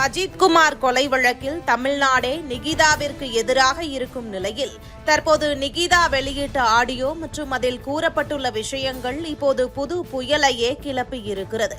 அஜித்குமார் கொலை வழக்கில் தமிழ்நாடே நிகிதாவிற்கு எதிராக இருக்கும் நிலையில் தற்போது நிகிதா வெளியிட்ட ஆடியோ மற்றும் அதில் கூறப்பட்டுள்ள விஷயங்கள் இப்போது புது புயலையே கிளப்பியிருக்கிறது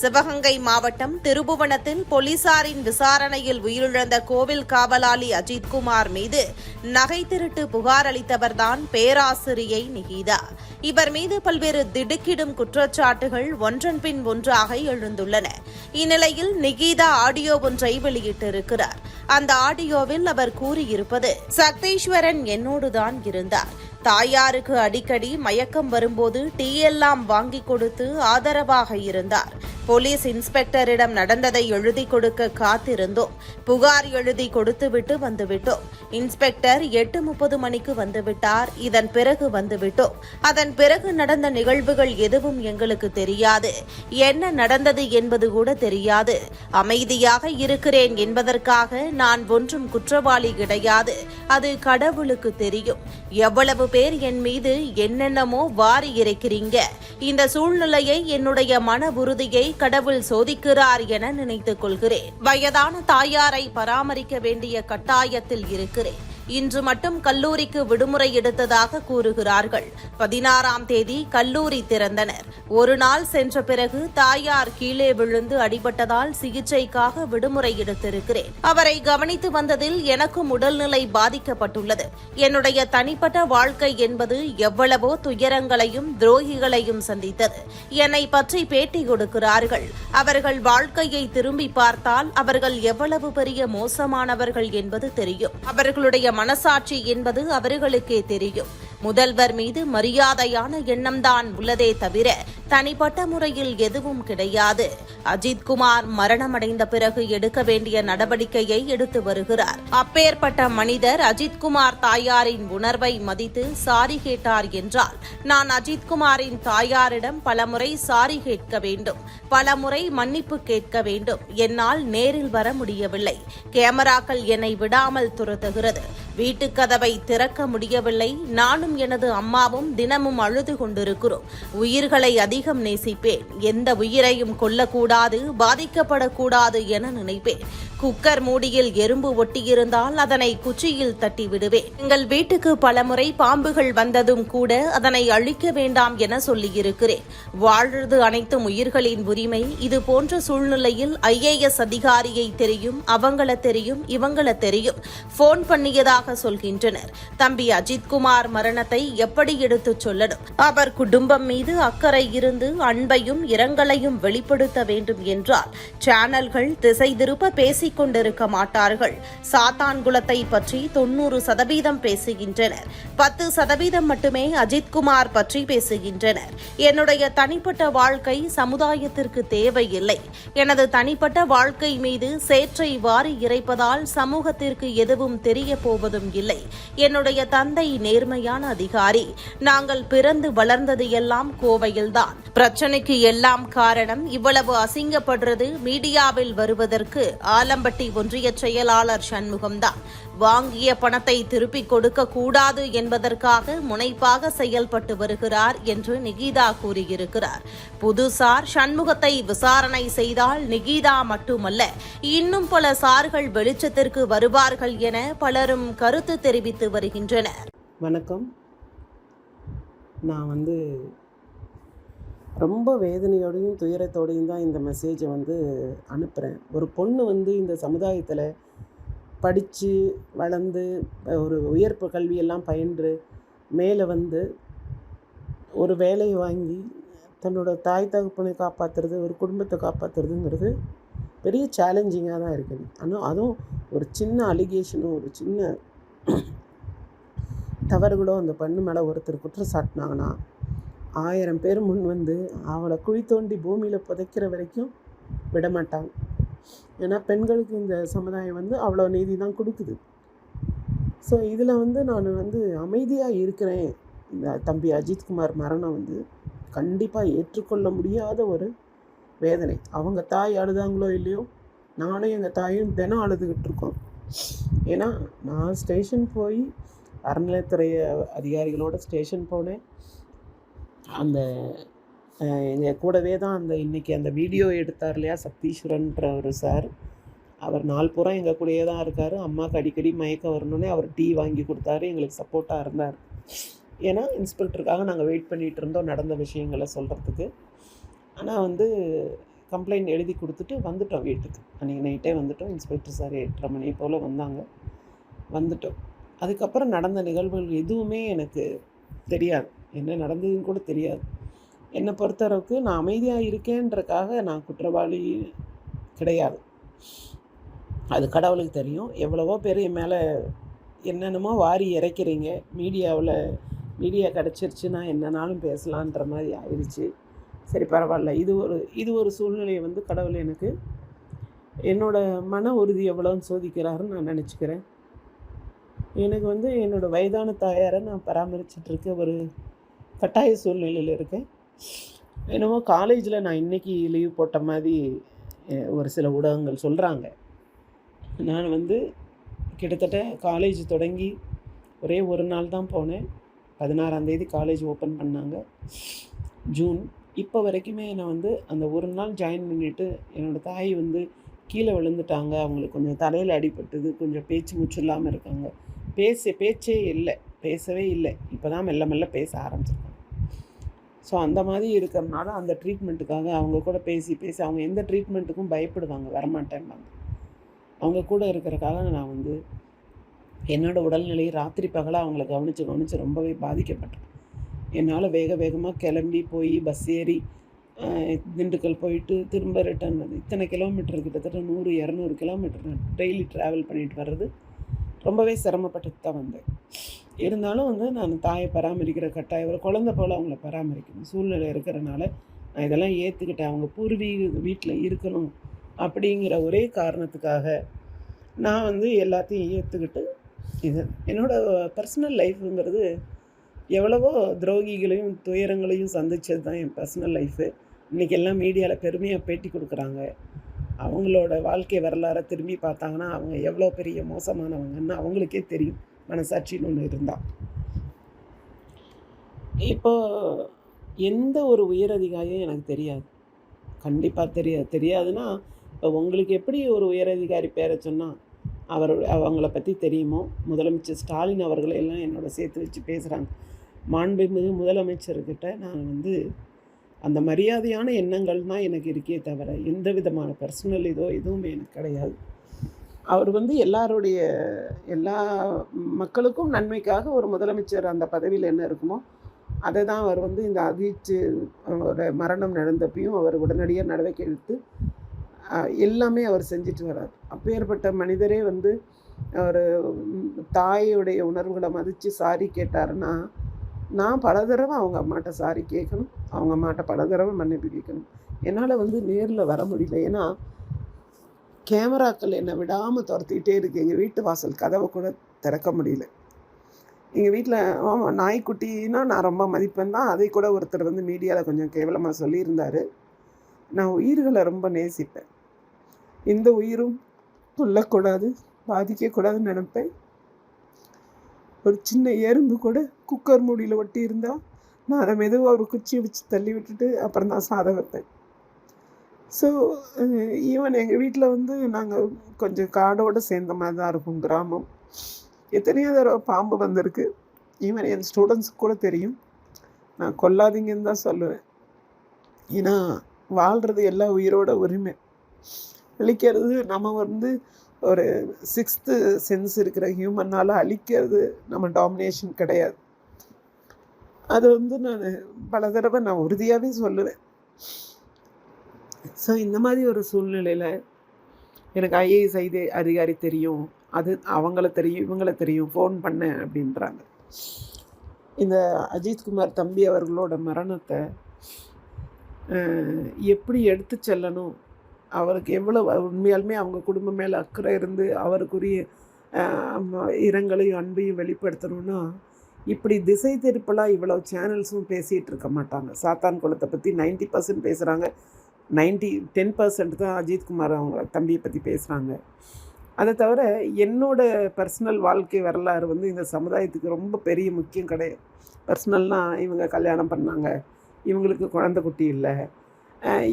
சிவகங்கை மாவட்டம் திருபுவனத்தில் போலீசாரின் விசாரணையில் உயிரிழந்த கோவில் காவலாளி அஜித்குமார் மீது நகை திருட்டு புகார் அளித்தவர்தான் பேராசிரியை நிகிதா. இவர் மீது பல்வேறு திடுக்கிடும் குற்றச்சாட்டுகள் ஒன்றன் பின் ஒன்றாக எழுந்துள்ளன. இந்நிலையில் நிகிதா ஆடியோ ஒன்றை வெளியிட்டிருக்கிறார். அந்த ஆடியோவில் அவர் கூறியிருப்பது சக்தீஸ்வரன் என்னோடுதான் இருந்தார். தாயாருக்கு அடிக்கடி மயக்கம் வரும்போது டீ எல்லாம் வாங்கி கொடுத்து ஆதரவாக இருந்தார். போலீஸ் இன்ஸ்பெக்டரிடம் நடந்ததை எழுதி கொடுக்க காத்திருந்தோம். புகார் எழுதி கொடுத்துவிட்டு வந்துவிட்டோம். இன்ஸ்பெக்டர் எட்டு முப்பது மணிக்கு வந்துவிட்டார். இதன் பிறகு வந்துவிட்டோம். அதன் பிறகு நடந்த நிகழ்வுகள் எதுவும் எங்களுக்கு தெரியாது. என்ன நடந்தது என்பது கூட தெரியாது. அமைதியாக இருக்கிறேன் என்பதற்காக நான் ஒன்றும் குற்றவாளி கிடையாது. அது கடவுளுக்கு தெரியும். எவ்வளவு பேர் என் மீது என்னென்னமோ வாரி இறைக்கிறீங்க. இந்த சூழ்நிலையை என்னுடைய மன உறுதியை கடவுள் சோதிக்கிறார் என நினைத்துக் கொள்கிறேன். வயதான தாயாரை பராமரிக்க வேண்டிய கட்டாயத்தில் இருக்கிறேன். இன்று மட்டும் கல்லூரிக்கு விடுமுறை எடுத்ததாக கூறுகிறார்கள். பதினாறாம் தேதி கல்லூரி திறந்தனர். ஒரு நாள் சென்ற பிறகு தாயார் கீழே விழுந்து அடிபட்டதால் சிகிச்சைக்காக விடுமுறை எடுத்திருக்கிறேன். அவரை கவனித்து வந்ததில் எனக்கும் உடல்நிலை பாதிக்கப்பட்டுள்ளது. என்னுடைய தனிப்பட்ட வாழ்க்கை என்பது எவ்வளவோ துயரங்களையும் துரோகிகளையும் சந்தித்தது. என்னை பற்றி பேட்டி கொடுக்கிறார்கள். அவர்கள் வாழ்க்கையை திரும்பி பார்த்தால் அவர்கள் எவ்வளவு பெரிய மோசமானவர்கள் என்பது தெரியும். அவர்களுடைய மனசாட்சி என்பது அவர்களுக்கே தெரியும். முதல்வர் மீது மரியாதையான எண்ணம்தான் உள்ளதே தவிர தனிப்பட்ட முறையில் எதுவும் கிடையாது. அஜித்குமார் மரணமடைந்த பிறகு எடுக்க வேண்டிய நடவடிக்கையை எடுத்து வருகிறார். அப்பேற்பட்ட மனிதர் அஜித்குமார் தாயாரின் உணர்வை மதித்து சாரி கேட்டார் என்றால் நான் அஜித்குமாரின் தாயாரிடம் பலமுறை சாரி கேட்க வேண்டும் பலமுறை மன்னிப்பு கேட்க வேண்டும். என்னால் நேரில் வர முடியவில்லை. கேமராக்கள் என்னை விடாமல் துரத்துகிறது. வீட்டுக் கதவை திறக்க முடியவில்லை. நானும் எனது அம்மாவும் தினமும் அழுது கொண்டிருக்கிறோம். உயிர்களை அதிகம் நேசிப்பேன். எந்த உயிரையும் கொல்லக்கூடாது பாதிக்கப்படக்கூடாது என நினைப்பேன். குக்கர் மூடியில் எறும்பு ஒட்டியிருந்தால் அதனை குச்சியில் தட்டி விடுவேன் எங்கள் வீட்டுக்கு பலமுறை பாம்புகள் வந்ததும் கூட அதனை அழிக்க வேண்டாம் என சொல்லியிருக்கிறேன். வாழ்றது அனைத்தும் உயிர்களின் உரிமை. இது போன்ற சூழ்நிலையில் ஐஏஎஸ் அதிகாரியை தெரியும் அவங்கள தெரியும் இவங்கள தெரியும். போன் பண்ணியதாக சொல்கின்றனர். தம்பி அஜித்குமார் மரணத்தை எப்படி எடுத்துச் சொல்லணும்? அவர் குடும்பம் மீது அக்கறை இருந்து அன்பையும் இரங்கலையும் வெளிப்படுத்த வேண்டும் என்றால் சேனல்கள் திசை திருப்ப பேசிக் கொண்டிருக்க மாட்டார்கள். சாத்தான் குலத்தை பற்றி தொன்னூறு சதவீதம் பேசுகின்றனர். பத்து சதவீதம் மட்டுமே அஜித்குமார் பற்றி பேசுகின்றனர். என்னுடைய தனிப்பட்ட வாழ்க்கை சமுதாயத்திற்கு தேவையில்லை. எனது தனிப்பட்ட வாழ்க்கை மீது சேற்றை வாரி இறைப்பதால் சமூகத்திற்கு எதுவும் தெரிய போவது முழுவதும் இல்லை. என்னுடைய தந்தை நேர்மையான அதிகாரி. நாங்கள் பிறந்து வளர்ந்தது எல்லாம் கோவையில்தான். பிரச்சனைக்கு எல்லாம் காரணம் இவ்வளவு அசிங்கப்படுறது மீடியாவில் வருவதற்கு ஆலம்பட்டி ஒன்றிய செயலாளர் சண்முகம்தான். வாங்கிய பணத்தை திருப்பிக் கொடுக்க கூடாது என்பதற்காக முனைப்பாக செயல்பட்டு வருகிறார் என்று நிகிதா கூறியிருக்கிறார். புதுசார் சண்முகத்தை விசாரணை செய்தால் நிகிதா மட்டுமல்ல இன்னும் பல சார்கள் வெளிச்சத்திற்கு வருவார்கள் என பலரும் கருத்து தெரிவித்து வருகின்றனர். வணக்கம். நான் வந்து ரொம்ப வேதனையோடையும் துயரத்தோடையும் தான் இந்த மெசேஜை வந்து அனுப்புகிறேன் ஒரு பொண்ணு வந்து இந்த சமுதாயத்தில் படித்து வளர்ந்து ஒரு உயர்ப்பு கல்வியெல்லாம் பயின்று மேலே வந்து ஒரு வேலையை வாங்கி தன்னோட தாய் தகப்பனை காப்பாற்றுறது ஒரு குடும்பத்தை காப்பாற்றுறதுங்கிறது பெரிய சேலஞ்சிங்காக தான் இருக்குது ஆனால் அதுவும் ஒரு சின்ன அலிகேஷனும் ஒரு சின்ன தவறுகளோ அந்த பண்ணு மேலே ஒருத்தர் குற்றம் சாட்டினாங்கன்னா ஆயிரம் பேர் முன் வந்து அவளை குழி தோண்டி பூமியில் புதைக்கிற வரைக்கும் விட மாட்டாங்க ஏன்னா பெண்களுக்கு இந்த சமுதாயம் வந்து அவ்வளோ நீதி தான் கொடுக்குது. ஸோ இதில் வந்து நான் வந்து அமைதியாக இருக்கிறேன். இந்த தம்பி அஜித்குமார் மரணம் வந்து கண்டிப்பாக ஏற்றுக்கொள்ள முடியாத ஒரு வேதனை. அவங்க தாய் அழுதாங்களோ இல்லையோ நானும் எங்கள் தாயும் தினம் அழுதுகிட்டு இருக்கோம். ஏன்னா நான் ஸ்டேஷன் போய் அறநிலையத்துறை அதிகாரிகளோட ஸ்டேஷன் போனேன். அந்த எங்கள் கூடவே தான் அந்த இன்றைக்கி அந்த வீடியோ எடுத்தார் இல்லையா சத்தீஸ்வரன்ற ஒரு சார். அவர் நாள் பூரா எங்கள் கூடயே தான் இருக்கார். அம்மாவுக்கு அடிக்கடி மயக்கம் வரணுன்னே அவர் டீ வாங்கி கொடுத்தாரு. எங்களுக்கு சப்போர்ட்டாக இருந்தார். ஏன்னா இன்ஸ்பெக்டருக்காக நாங்கள் வெயிட் பண்ணிகிட்டு இருந்தோம் நடந்த விஷயங்களை சொல்கிறதுக்கு ஆனால் வந்து கம்ப்ளைண்ட் எழுதி கொடுத்துட்டு வந்துட்டோம் வீட்டுக்கு. அன்றைக்கி நைட்டே வந்துட்டோம். இன்ஸ்பெக்டர் சார் எட்டரை மணி போல் வந்தாங்க. வந்துட்டோம். அதுக்கப்புறம் நடந்த நிகழ்வுகள் எதுவுமே எனக்கு தெரியாது. என்ன நடந்ததுன்னு கூட தெரியாது. என்னை பொறுத்தளவுக்கு நான் அமைதியாக இருக்கேன்றக்காக நான் குற்றவாளி கிடையாது. அது கடவுளுக்கு தெரியும். எவ்வளவோ பேர் என் மேலே என்னென்னமோ வாரி இறைக்கிறீங்க. மீடியாவில் மீடியா கிடச்சிருச்சுன்னா என்னன்னாலும் பேசலான்ற மாதிரி ஆயிடுச்சு. சரி பரவாயில்ல. இது ஒரு இது ஒரு சூழ்நிலையை வந்து கடவுள் எனக்கு என்னோடய மன உறுதி எவ்வளோன்னு சோதிக்கிறாருன்னு நான் நினச்சிக்கிறேன். எனக்கு வந்து என்னோடய வயதான தாயாரை நான் பராமரிச்சிட்ருக்க ஒரு கட்டாய சூழ்நிலையில் இருக்கேன். என்னமோ காலேஜில் நான் இன்றைக்கி லீவ் போட்ட மாதிரி ஒரு சில ஊடகங்கள் சொல்கிறாங்க நான் வந்து கிட்டத்தட்ட காலேஜ் தொடங்கி ஒரே ஒரு நாள் தான் போனேன். பதினாறாம் தேதி காலேஜ் ஓப்பன் பண்ணாங்க. ஜூன் இப்போ வரைக்குமே நான் வந்து அந்த ஒரு நாள் ஜாயின் பண்ணிவிட்டு என்னோடய தாய் வந்து கீழே விழுந்துட்டாங்க. அவங்களுக்கு கொஞ்சம் தலையில் அடிபட்டது கொஞ்சம் பேச்சு மூச்சு இல்லாமல் இருக்காங்க. பேச பேச்சே இல்லை. பேசவே இல்லை. இப்போ தான் மெல்ல மெல்ல பேச ஆரம்பிச்சிருக்காங்க. ஸோ அந்த மாதிரி இருக்கிறனால அந்த ட்ரீட்மெண்ட்டுக்காக அவங்க கூட பேசி பேசி அவங்க எந்த ட்ரீட்மெண்ட்டுக்கும் பயப்படுவாங்க வரமாட்டேன்பாங்க. அவங்க கூட இருக்கிறக்காக நான் வந்து என்னோடய உடல்நிலை ராத்திரி பகலாக அவங்கள கவனித்து கவனித்து ரொம்பவே பாதிக்கப்பட்டேன். என்னால் வேக வேகமாக கிளம்பி போய் பஸ் ஏறி திண்டுக்கல் போயிட்டு திரும்ப ரிட்டர்ன் வந்து இத்தனை கிலோமீட்டர் கிட்டத்தட்ட நூறு இரநூறு கிலோமீட்டர் நான் டெய்லி ட்ராவல் பண்ணிட்டு வர்றது ரொம்பவே சிரமப்பட்டு தான் வந்தேன். இருந்தாலும் வந்து நான் தாயை பராமரிக்கிற கட்டாயம் ஒரு குழந்தை போல் அவங்கள பராமரிக்கணும். சூழ்நிலை இருக்கிறனால நான் இதெல்லாம் ஏற்றுக்கிட்டேன் அவங்க பூர்வீக வீட்டில் இருக்கணும் அப்படிங்கிற ஒரே காரணத்துக்காக நான் வந்து எல்லாத்தையும் ஏற்றுக்கிட்டு இது. என்னோடய பர்சனல் லைஃப்புங்கிறது எவ்வளவோ துரோகிகளையும் துயரங்களையும் சந்தித்தது தான் என் பர்சனல் லைஃபு இன்றைக்கி எல்லாம் மீடியாவில் பெருமையாக பேட்டி கொடுக்குறாங்க. அவங்களோட வாழ்க்கை வரலாறை திரும்பி பார்த்தாங்கன்னா அவங்க எவ்வளோ பெரிய மோசமானவங்கன்னு அவங்களுக்கே தெரியும். மனசாட்சின்னு ஒன்று இருந்தால் இப்போ எந்த ஒரு உயரதிகாரியும் எனக்கு தெரியாது. கண்டிப்பாக தெரியாது. தெரியாதுன்னா இப்போ உங்களுக்கு எப்படி ஒரு உயரதிகாரி பேரை சொன்னால் அவர் அவங்கள பற்றி தெரியுமோ? முதலமைச்சர் ஸ்டாலின் அவர்களை எல்லாம் என்னோட சேர்த்து வச்சு பேசுகிறாங்க மாண்புமிகு முதலமைச்சர்கிட்ட நான் வந்து அந்த மரியாதையான எண்ணங்கள் தான் எனக்கு இருக்கே தவிர எந்த விதமான பர்சனல் இதோ எதுவுமே எனக்கு கிடையாது. அவர் வந்து எல்லாருடைய எல்லா மக்களுக்கும் நன்மைக்காக ஒரு முதலமைச்சர் அந்த பதவியில் என்ன இருக்குமோ அதை தான் அவர் வந்து இந்த அஜித் அவரோட மரணம் நடந்தப்பையும் அவர் உடனடியாக நடவடிக்கை எடுத்து எல்லாமே அவர் செஞ்சுட்டு வர்றார். அப்பேற்பட்ட மனிதரே வந்து அவர் தாயுடைய உணர்வுகளை மதித்து சாரி கேட்டாருன்னா நான் பல தடவை அவங்க அம்மாட்ட சாரி கேட்கணும் அவங்க அம்மாட்ட பல தடவை மன்னிப்பு கேட்கணும். என்னால் வந்து நேரில் வர முடியல. ஏன்னா கேமராக்கள் என்னை விடாமல் துரத்திக்கிட்டே இருக்கு. எங்கள் வீட்டு வாசல் கதவை கூட திறக்க முடியல. எங்கள் வீட்டில் ஆமாம் நாய்க்குட்டினா நான் ரொம்ப மதிப்பேன் தான். அதை கூட ஒருத்தர் வந்து மீடியாவில் கொஞ்சம் கேவலமாக சொல்லியிருந்தார். நான் உயிர்களை ரொம்ப நேசிப்பேன். எந்த உயிரும் கொல்லக்கூடாது பாதிக்கக்கூடாதுன்னு நினப்பேன். ஒரு சின்ன எறும்பு கூட குக்கர் மூடியில் ஒட்டி இருந்தால் நான் அதை மெதுவாக ஒரு குச்சியை வச்சு தள்ளி விட்டுட்டு அப்புறம் தான் சாதம் வைப்பேன். ஸோ ஈவன் எங்கள் வீட்டில் வந்து நாங்கள் கொஞ்சம் காடோடு சேர்ந்த மாதிரி தான் இருக்கும் கிராமம். எத்தனையோ தடவை பாம்பு வந்திருக்கு. ஈவன் என் ஸ்டூடெண்ட்ஸுக்கு கூட தெரியும். நான் கொல்லாதீங்கன்னு தான் சொல்லுவேன். ஏன்னா வாழ்கிறது எல்லா உயிரோட உரிமை. அழிக்கிறது நம்ம வந்து ஒரு சிக்ஸ்த்து சென்ஸ் இருக்கிற ஹியூமன்னால் அழிக்கிறது நம்ம டாமினேஷன் கிடையாது. அது வந்து நான் பல தடவை நான் உறுதியாகவே சொல்லுவேன். ஸோ இந்த மாதிரி ஒரு சூழ்நிலையில் எனக்கு ஐஏஎஸ் ஐதே அதிகாரி தெரியும். அது அவங்கள தெரியும் இவங்கள தெரியும். ஃபோன் பண்ணேன் அப்படின்றாங்க. இந்த அஜித்குமார் தம்பி அவர்களோட மரணத்தை எப்படி எடுத்து செல்லணும்? அவருக்கு எவ்வளோ உண்மையாலுமே அவங்க குடும்பம் மேலே அக்கறை இருந்து அவருக்குரிய ம- இரங்கலையும் அன்பையும் வெளிப்படுத்தணும்னா இப்படி திசை திருப்பலாக இவ்வளோ சேனல்ஸும் பேசிகிட்டு இருக்க மாட்டாங்க. சாத்தான் குளத்தை பற்றி நைன்ட்டி பர்சன்ட் பேசுகிறாங்க நைன்ட்டி டென் பர்சன்ட் தான் அஜித்குமார் அவங்க தம்பியை பற்றி பேசுகிறாங்க அதை தவிர என்னோட பர்சனல் வாழ்க்கை வரலாறு வந்து இந்த சமுதாயத்துக்கு ரொம்ப பெரிய முக்கியம் கிடையாது பர்சனல்னால் இவங்க கல்யாணம் பண்ணாங்க இவங்களுக்கு குழந்தை குட்டி இல்லை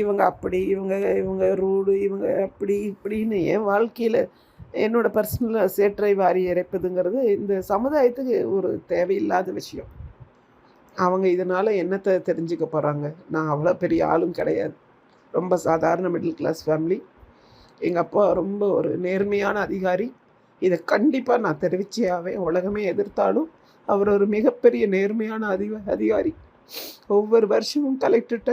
இவங்க அப்படி இவங்க இவங்க ரூடு இவங்க அப்படி இப்படின்னு என் வாழ்க்கையில் என்னோட பர்சனல் சேற்றை வாரி இறைப்பதுங்கிறது இந்த சமுதாயத்துக்கு ஒரு தேவையில்லாத விஷயம். அவங்க இதனால் என்னத்தை தெரிஞ்சுக்க போகிறாங்க நான் அவ்வளோ பெரிய ஆளும் கிடையாது. ரொம்ப சாதாரண மிடில் கிளாஸ் ஃபேமிலி எங்கள் அப்பா ரொம்ப ஒரு நேர்மையான அதிகாரி. இதை கண்டிப்பாக நான் தெரிவிச்சே ஆவேன் உலகமே எதிர்த்தாலும் அவர் ஒரு மிகப்பெரிய நேர்மையான அதி அதிகாரி. ஒவ்வொரு வருஷமும் கலெக்டர்கிட்ட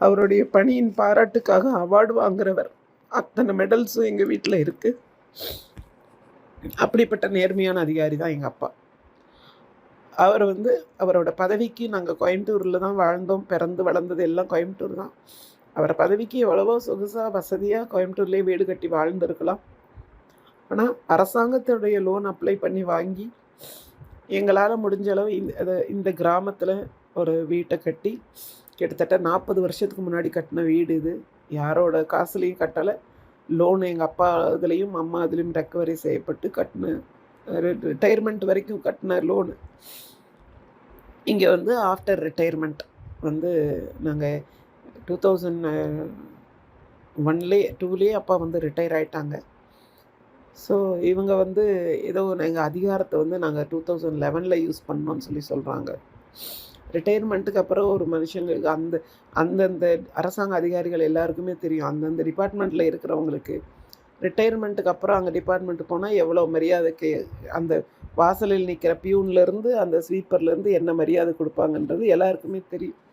அவருடைய பணியின் பாராட்டுக்காக அவார்டு வாங்குறவர். அத்தனை மெடல்ஸும் எங்கள் வீட்டில் இருக்குது அப்படிப்பட்ட நேர்மையான அதிகாரி தான் எங்கள் அப்பா. அவர் வந்து அவரோட பதவிக்கு நாங்கள் கோயம்புத்தூரில் தான் வாழ்ந்தோம். பிறந்து வளர்ந்தது எல்லாம் கோயம்புத்தூர் தான். அவர் பதவிக்கு எவ்வளவோ சொகுசாக வசதியாக கோயம்புத்தூர்லேயே வீடு கட்டி வாழ்ந்திருக்கலாம். ஆனால் அரசாங்கத்துடைய லோன் அப்ளை பண்ணி வாங்கி எங்களால் முடிஞ்ச அளவு இந்த இந்த கிராமத்தில் ஒரு வீட்டை கட்டி கிட்டத்தட்ட நாற்பது வருஷத்துக்கு முன்னாடி கட்டின வீடு இது. யாரோட காசுலேயும் கட்டலை. லோன் எங்கள் அப்பா இதுலேயும் அம்மா இதுலேயும் ரெக்கவரி செய்யப்பட்டு கட்டின ரிட்டையர்மெண்ட் வரைக்கும் கட்டின லோனு இங்கே வந்து ஆஃப்டர் ரிட்டையர்மெண்ட் வந்து நாங்கள் டூ தௌசண்ட் ஒன்லே டூலேயே அப்பா வந்து ரிட்டையர் ஆயிட்டாங்க. ஸோ இவங்க வந்து ஏதோ எங்கள் அதிகாரத்தை வந்து நாங்கள் டூ தௌசண்ட் லெவனில் யூஸ் பண்ணோம்னு சொல்லி சொல்கிறாங்க ரிட்டையர்மெண்ட்டுக்கு அப்புறம் ஒரு மனுஷங்களுக்கு அந்த அந்தந்த அரசாங்க அதிகாரிகள் எல்லாருக்குமே தெரியும். அந்தந்த டிபார்ட்மெண்ட்டில் இருக்கிறவங்களுக்கு ரிட்டையர்மெண்ட்டுக்கு அப்புறம் அங்கே டிபார்ட்மெண்ட் போனால் எவ்வளோ மரியாதைக்கு அந்த வாசலில் நிற்கிற பியூன்லேருந்து அந்த ஸ்வீப்பர்லேருந்து என்ன மரியாதை கொடுப்பாங்கன்றது எல்லாருக்குமே தெரியும்.